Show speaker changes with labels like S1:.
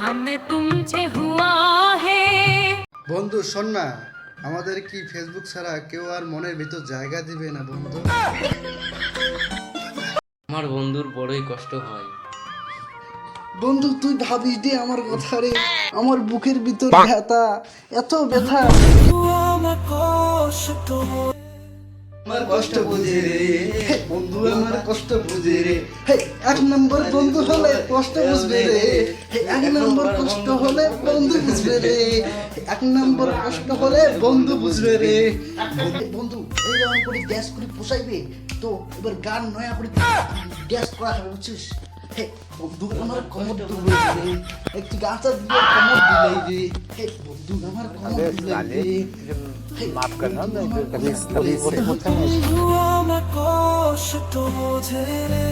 S1: हमें तुमसे हुआ है
S2: বন্ধু শোন না আমাদের কি ফেসবুক ছাড়া কেউ আর মনের ভিতর জায়গা দিবে না বন্ধু
S3: আমার বন্ধুর বড়ই কষ্ট হয়
S2: বন্ধু তুই ভাবিস দে আমার কথা রে আমার বুকের ভিতর ব্যথা এত ব্যথা আমার কষ্ট বুঝে রে হে, বন্ধু আমার কষ্ট বুঝে রে হে, এক নম্বর বন্ধু হলে কষ্ট বুঝবে রে হে, এক নম্বর কষ্ট হলে বন্ধু বুঝবে রে। এক নম্বর প্রশ্ন হলে বন্ধু বুঝবে রে। বন্ধু এই যেমন করে গ্যাস করে পোষাইবে তো এবার গান নয়া করে গ্যাস করা হবে বুঝছিস? বন্ধু আমার কমর দুলাই একটু দিয়ে কমর দুলাই রে। হে বন্ধু আমার কমর দুলাই রে।
S4: মাফ
S2: কবি
S4: কথা
S2: না
S4: কষ্ট
S2: বোঝে রে।